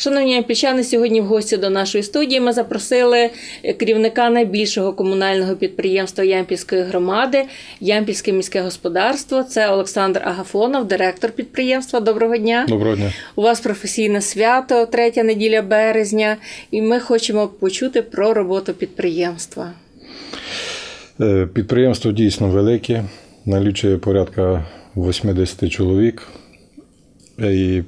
Шановні ямпільчани, сьогодні в гості до нашої студії ми запросили керівника найбільшого комунального підприємства Ямпільської громади Ямпільське міське господарство. Це Олександр Агафонов, директор підприємства. Доброго дня. Доброго дня. У вас професійне свято, третя неділя березня, і ми хочемо почути про роботу підприємства. Е, Підприємство дійсно велике, налічує порядка 80 чоловік. Е, І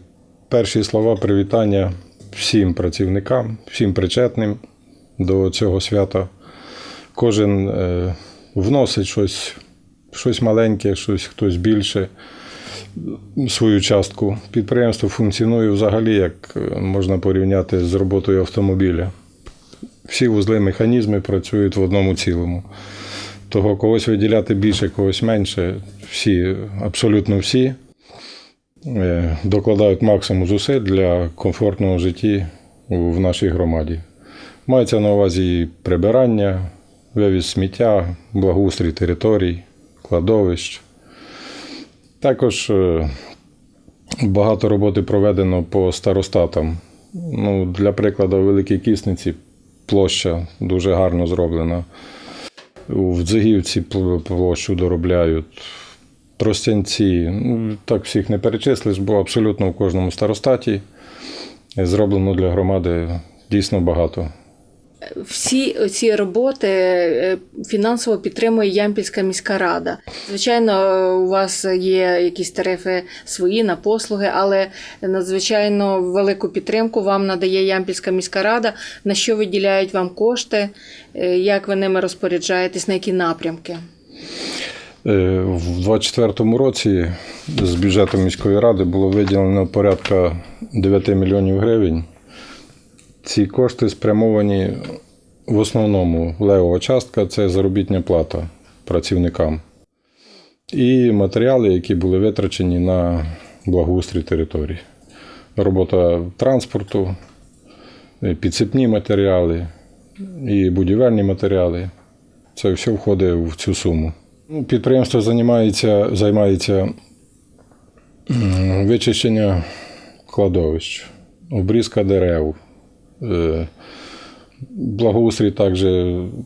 перші слова привітання всім працівникам, всім причетним до цього свята. Кожен е, вносить щось, щось маленьке, щось хтось більше, свою частку. Підприємство функціонує взагалі, як е, можна порівняти з роботою автомобіля. Всі вузли механізми працюють в одному цілому. Того когось виділяти більше, когось менше. Всі, абсолютно всі докладають максимум зусиль для комфортного життя в нашій громаді. Мається на увазі прибирання, вивіз сміття, благоустрій територій, кладовищ. Також е, багато роботи проведено по старостатам. Ну, для прикладу, в Великій Кісниці площа дуже гарно зроблена. В Дзигівці площу доробляють. Тростянці, ну так всіх не перечислиш, бо абсолютно в кожному старостаті зроблено для громади дійсно багато. Всі ці роботи е, фінансово підтримує Ямпільська міська рада. Звичайно, у вас є якісь тарифи свої на послуги, але надзвичайно велику підтримку вам надає Ямпільська міська рада. На що виділяють вам кошти, е, як ви ними розпоряджаєтесь, на які напрямки? Е, В 2024 році з бюджету міської ради було виділено порядка 9 мільйонів гривень. Ці кошти спрямовані в основному левова частка це заробітня плата працівникам. І матеріали, які були витрачені на благоустрій території. Робота транспорту, е, підсипні матеріали і будівельні матеріали. Це все входить в цю суму. Ну, Підприємство займається, займається вичищення кладовищ, обрізка дерев, е, благоустрій також,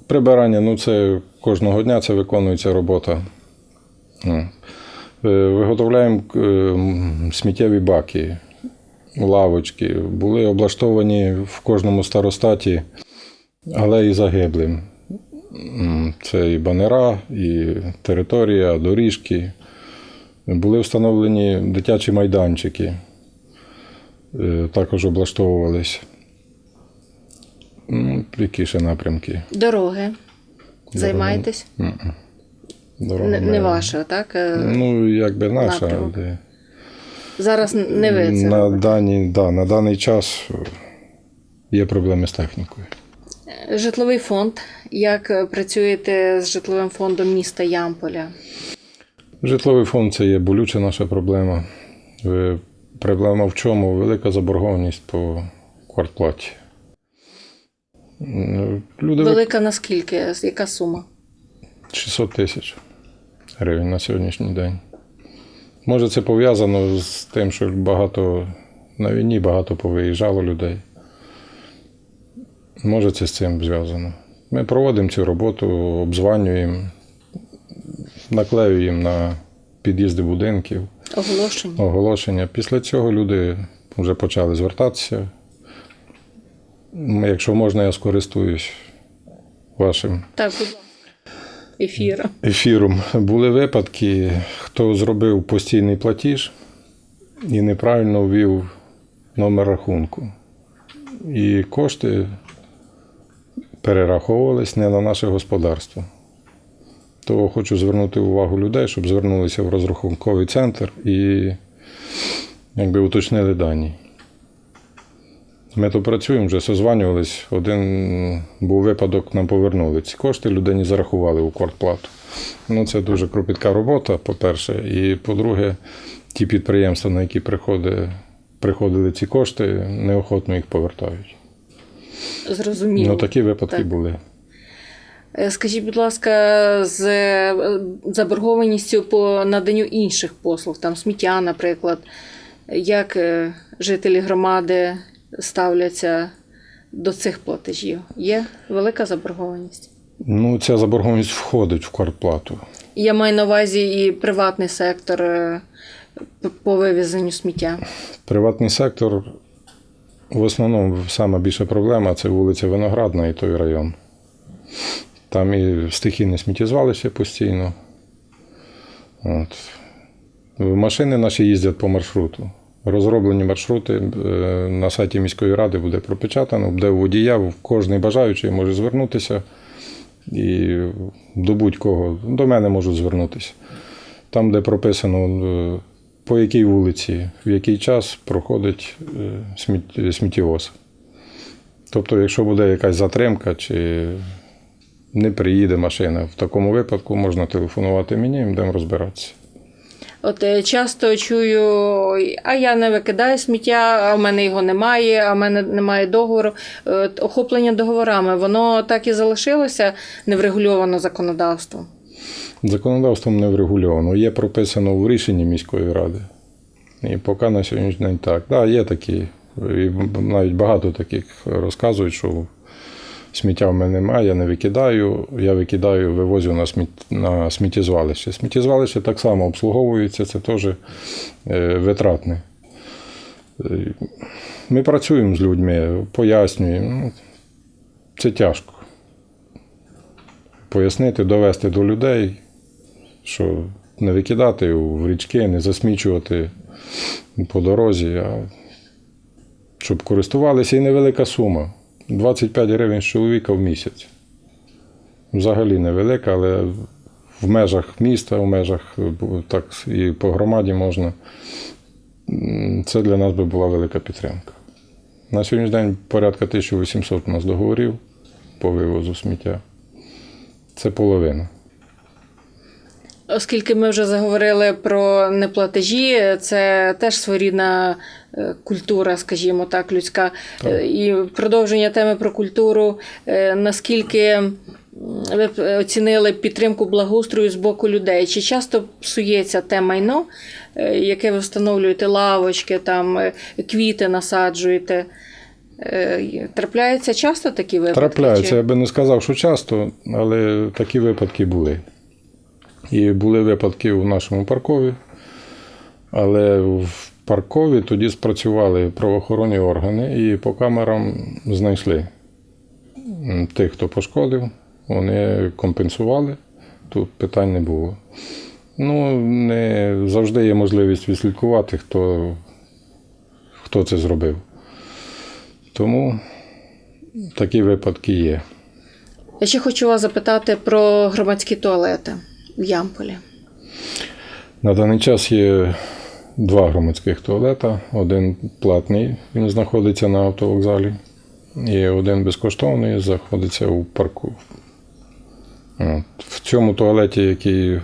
прибирання. Ну, це кожного дня це виконується робота. Ну, е, Виготовляємо е, сміттєві баки, лавочки. Були облаштовані в кожному старостаті алеї загиблим. Це і банера, і територія, доріжки. Були встановлені дитячі майданчики, е, також облаштовувались. Ну, Які ще напрямки? Дороги. Займаєтесь? Дорога Не, не ваша, так? Е, Ну, якби наша, Напрямок. але Зараз не ви це. на, дані, да, на даний час є проблеми з технікою. Житловий фонд. Як е, працюєте з житловим фондом міста Ямполя? Житловий фонд це є болюча наша проблема. Е, Проблема в чому? Велика заборгованість по квартплаті. Люди Велика наскільки? Яка сума? 600 тисяч гривень на сьогоднішній день. Може, це пов'язано з тим, що багато на війні багато повиїжджало людей. Може, це з цим зв'язано. Ми проводимо цю роботу, обзванюємо, наклеюємо на під'їзди будинків Оголошення. оголошення. Після цього люди вже почали звертатися. Якщо можна, я скористуюсь вашим Так, будь ласка. Ефір. ефіром. Були випадки, хто зробив постійний платіж і неправильно ввів номер рахунку. І кошти перераховувались не на наше господарство. То хочу звернути увагу людей, щоб звернулися в розрахунковий центр і якби уточнили дані. Ми то працюємо, вже созванювались. Один був випадок, нам повернули. Ці кошти людині зарахували у квартплату. Ну, це дуже кропітка робота, по-перше. І по-друге, ті підприємства, на які приходили, ці кошти, неохотно їх повертають. Зрозуміло. Ну, такі випадки Так. були. Е, Скажіть, будь ласка, з е, заборгованістю по наданню інших послуг, там сміття, наприклад, як е, жителі громади ставляться до цих платежів? Є велика заборгованість? Ну, ця заборгованість входить в квартплату. Я маю на увазі і приватний сектор по вивезенню сміття. Приватний сектор, в основному, сама більша проблема це вулиця Виноградна і той район. Там і стихійне сміттєзвалище постійно. От. Машини наші їздять по маршруту. Розроблені маршрути е, на сайті міської ради буде пропечатано, де водія кожен бажаючий може звернутися і до будь-кого, до мене можуть звернутися. Там, де прописано, е, по якій вулиці, в який час проходить е, сміттєвоз. Тобто, якщо буде якась затримка чи не приїде машина, в такому випадку можна телефонувати мені і будемо розбиратися. От е, часто чую, а я не викидаю сміття, а в мене його немає, а в мене немає договору. Е, Охоплення договорами, воно так і залишилося неврегульовано законодавством. Законодавством не врегульовано. Є прописано в рішенні міської ради. І поки на сьогоднішній день так. Так, є такі. І навіть багато таких розказують, що сміття в мене немає, я не викидаю, я викидаю, вивозю на, сміт... на сміттєзвалище. Сміттєзвалище так само обслуговується, це теж е, витратне. Ми працюємо з людьми, пояснюємо. Ну, Це тяжко. Пояснити, довести до людей, що не викидати в річки, не засмічувати по дорозі, а щоб користувалися і невелика сума. 25 гривень з чоловіка в місяць. Взагалі невелика, але в межах міста, в межах так і по громаді можна. Це для нас би була велика підтримка. На сьогоднішній день порядка 1800 у нас договорів по вивозу сміття. Це половина. Оскільки ми вже заговорили про неплатежі, це теж своєрідна е, культура, скажімо так, людська. Е, І продовження теми про культуру. Е, Наскільки ви б оцінили підтримку благоустрою з боку людей? Чи часто псується те майно, яке ви встановлюєте, лавочки, там, квіти насаджуєте? Е, Трапляються часто такі випадки? Трапляються, я би не сказав, що часто, але такі випадки були. І були випадки у нашому паркові, але в паркові тоді спрацювали правоохоронні органи і по камерам знайшли тих, хто пошкодив, вони компенсували, тут питань не було. Ну, не завжди є можливість відслідкувати, хто, хто це зробив. Тому такі випадки є. Я ще хочу вас запитати про громадські туалети в Ямполі. На даний час є два громадських туалета. Один платний, він знаходиться на автовокзалі, і один безкоштовний знаходиться у парку. От. В цьому туалеті, який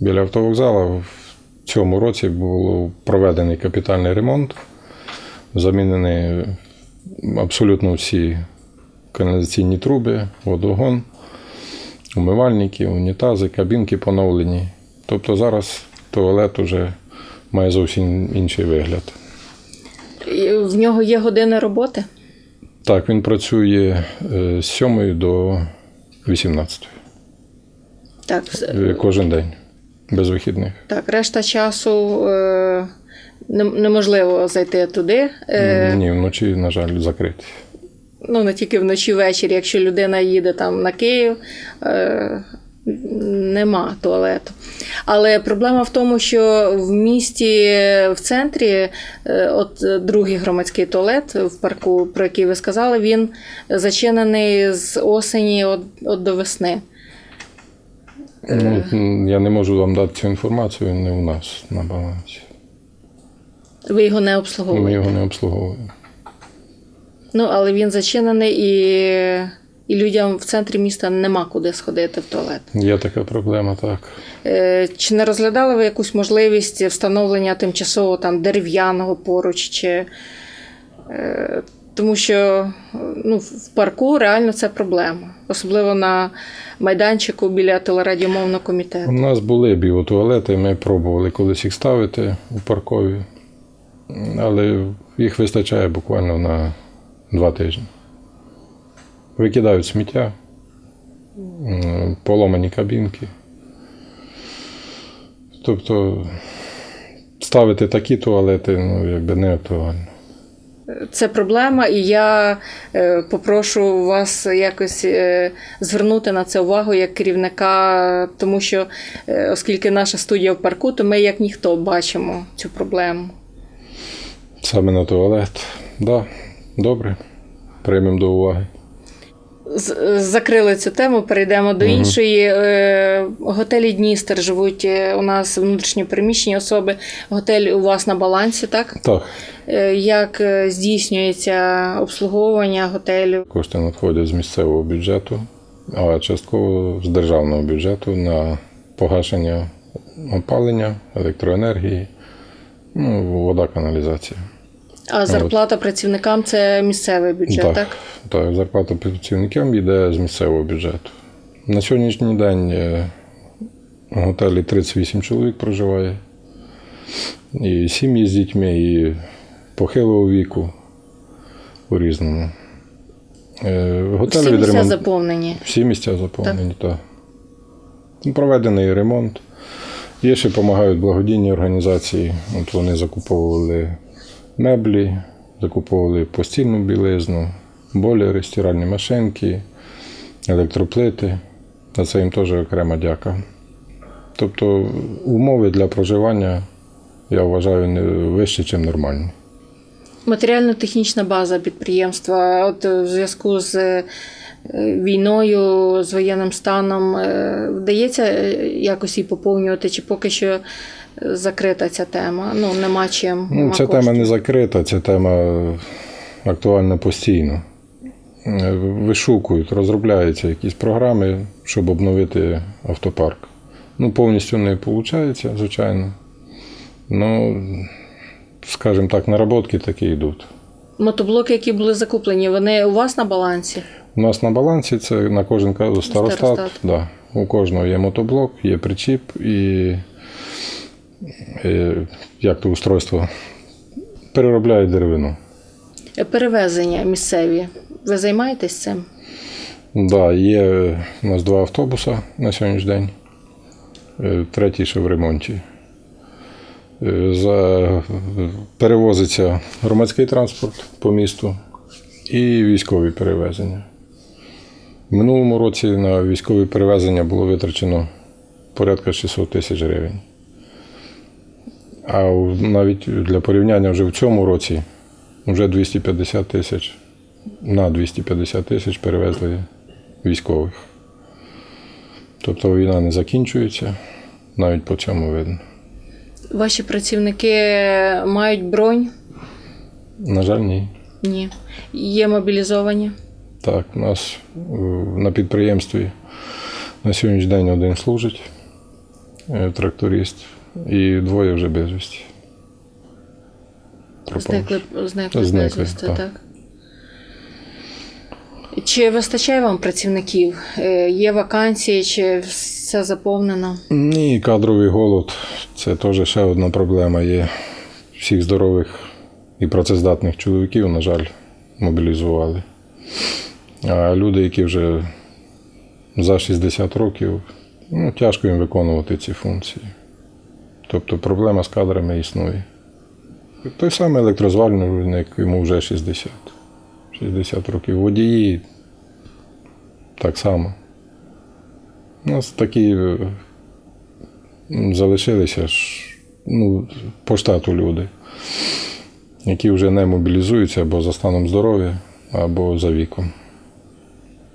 біля автовокзала, в цьому році був проведений капітальний ремонт, замінені абсолютно всі каналізаційні труби, водогон, умивальники, унітази, кабінки поновлені. Тобто зараз туалет уже має зовсім інший вигляд. В нього є години роботи. Так, він працює е, з 7 до 18 Так, кожен день, без вихідних. так решта часу е, неможливо зайти туди. Е, Ні, вночі, на жаль, закритий. ну, не тільки вночі ввечері, якщо людина їде там на Київ. Е, Нема туалету. Але проблема в тому, що в місті, в центрі, е, от другий громадський туалет в парку, про який ви сказали, він зачинений з осені от, от до весни. Ну, я не можу вам дати цю інформацію, не у нас на балансі. Ви його не Ми його не обслуговуємо. Ну, але він зачинений і, і людям в центрі міста нема куди сходити в туалет. Є така проблема, так. Е, Чи не розглядали ви якусь можливість встановлення тимчасово там дерев'яного поруч? Чи, е, тому що ну, в парку реально це проблема, особливо на майданчику біля телерадіомовного комітету. У нас були біотуалети, ми пробували колись їх ставити у паркові. Але їх вистачає буквально на два тижні. Викидають сміття, поломані кабінки. Тобто ставити такі туалети, ну, якби не актуально. Це проблема, і я е, попрошу вас якось е, звернути на це увагу як керівника, тому що, е, оскільки наша студія в парку, то ми як ніхто бачимо цю проблему. Саме на туалет. Так, да, добре. Приймемо до уваги. Закрили цю тему, перейдемо до іншої. Е, Готелі Дністер живуть е, у нас внутрішньо переміщені особи. Готель у вас на балансі, так? Так, Е, Як здійснюється обслуговування готелю? кошти надходять з місцевого бюджету, а частково з державного бюджету на погашення опалення, електроенергії, ну, вода, каналізація. А зарплата працівникам це місцевий бюджет, так? так, так, зарплата працівникам йде з місцевого бюджету. На сьогоднішній день е, в готелі 38 чоловік проживає. І сім'ї з дітьми, і похилого віку у різному. Е, Готель Всі місця заповнені. всі місця заповнені, так. Ну, Проведений ремонт. Є ще допомагають благодійні організації. От вони закуповували меблі, закуповували постільну білизну, бойлери, стиральні машинки, електроплити. За це їм теж окрема дяка. Тобто умови для проживання, я вважаю, не вищі, ніж нормальні. Матеріально-технічна база підприємства. От в зв'язку з е, війною, з воєнним станом е, вдається е, якось її поповнювати, чи поки що закрита ця тема? Ну, нема чим. Ну, ця коштів. тема не закрита, ця тема актуальна постійно. Е, Вишукують, розробляються якісь програми, щоб обновити автопарк. Ну, повністю не виходить, звичайно. Ну, скажімо так, наработки такі йдуть. Мотоблоки, які були закуплені, вони у вас на балансі? У нас на балансі це на кожен старостат. Старостат. Да. У кожного є мотоблок, є причіп і як то устройство переробляє деревину. Е, Перевезення місцеві. Ви займаєтесь цим? Да, є у нас два автобуси на сьогоднішній день. Е, Третій ще в ремонті. Е, За... Перевозиться громадський транспорт по місту і військові перевезення. В минулому році на військові перевезення було витрачено порядка 600 тисяч гривень. А навіть для порівняння вже в цьому році вже 250 тисяч на 250 тисяч перевезли військових. Тобто війна не закінчується, навіть по цьому видно. Ваші працівники мають бронь? На жаль, ні. Ні. Є мобілізовані? Так, у нас е, на підприємстві на сьогоднішній день один служить, е, тракторист, і двоє вже безвісті. Зникли, зникли, Зникли, безвісти, так. так. Чи вистачає вам працівників? Е, Є вакансії, чи все заповнено? Ні, кадровий голод це теж ще одна проблема є. Всіх здорових і працездатних чоловіків, на жаль, мобілізували. А люди, які вже за 60 років, ну, тяжко їм виконувати ці функції. Тобто проблема з кадрами існує. Той самий електрозвальник, йому вже 60. 60 років. Водії так само. У нас такі е, залишилися ж ну, по штату люди, які вже не мобілізуються або за станом здоров'я, або за віком.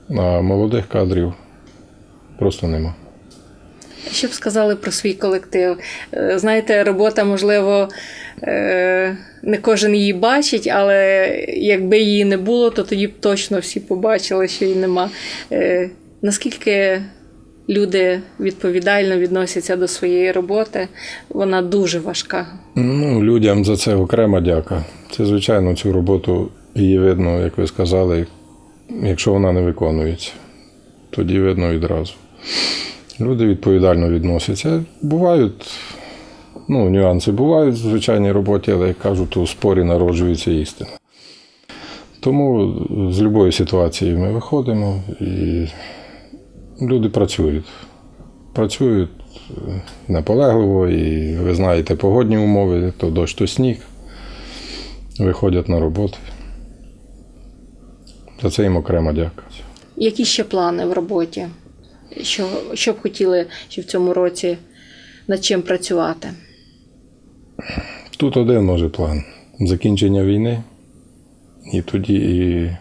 А молодих кадрів просто нема. Що б сказали про свій колектив? Е, Знаєте, робота, можливо, е, не кожен її бачить, але якби її не було, то тоді б точно всі побачили, що її нема. Е, Наскільки люди відповідально відносяться до своєї роботи, вона дуже важка. Ну, людям за це окрема дяка. Це, звичайно, цю роботу її видно, як ви сказали, якщо вона не виконується. Тоді видно відразу. Люди відповідально відносяться. Бувають Ну, нюанси бувають в звичайній роботі, але як кажуть, у спорі народжується істина. Тому з будь-якої ситуації ми виходимо і люди працюють. Працюють е, наполегливо, і ви знаєте, погодні умови, то дощ, то сніг. Виходять на роботу. За це їм окремо дякую. Які ще плани в роботі? Що, що б хотіли ще в цьому році над чим працювати? Тут один може план закінчення війни, і тоді і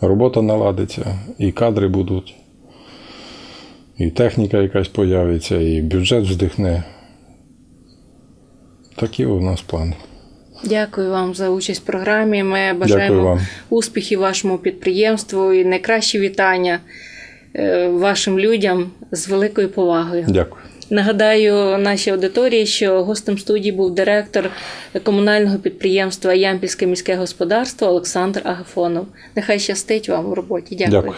робота наладиться, і кадри будуть, і техніка якась появиться, і бюджет вздихне. Такі у нас плани. Дякую вам за участь в програмі. Ми бажаємо успіхів вашому підприємству і найкращі вітання вашим людям з великою повагою. Дякую. Нагадаю нашій аудиторії, що гостем студії був директор комунального підприємства Ямпільське міське господарство Олександр Агафонов. Нехай щастить вам у роботі. Дякую. Дякую.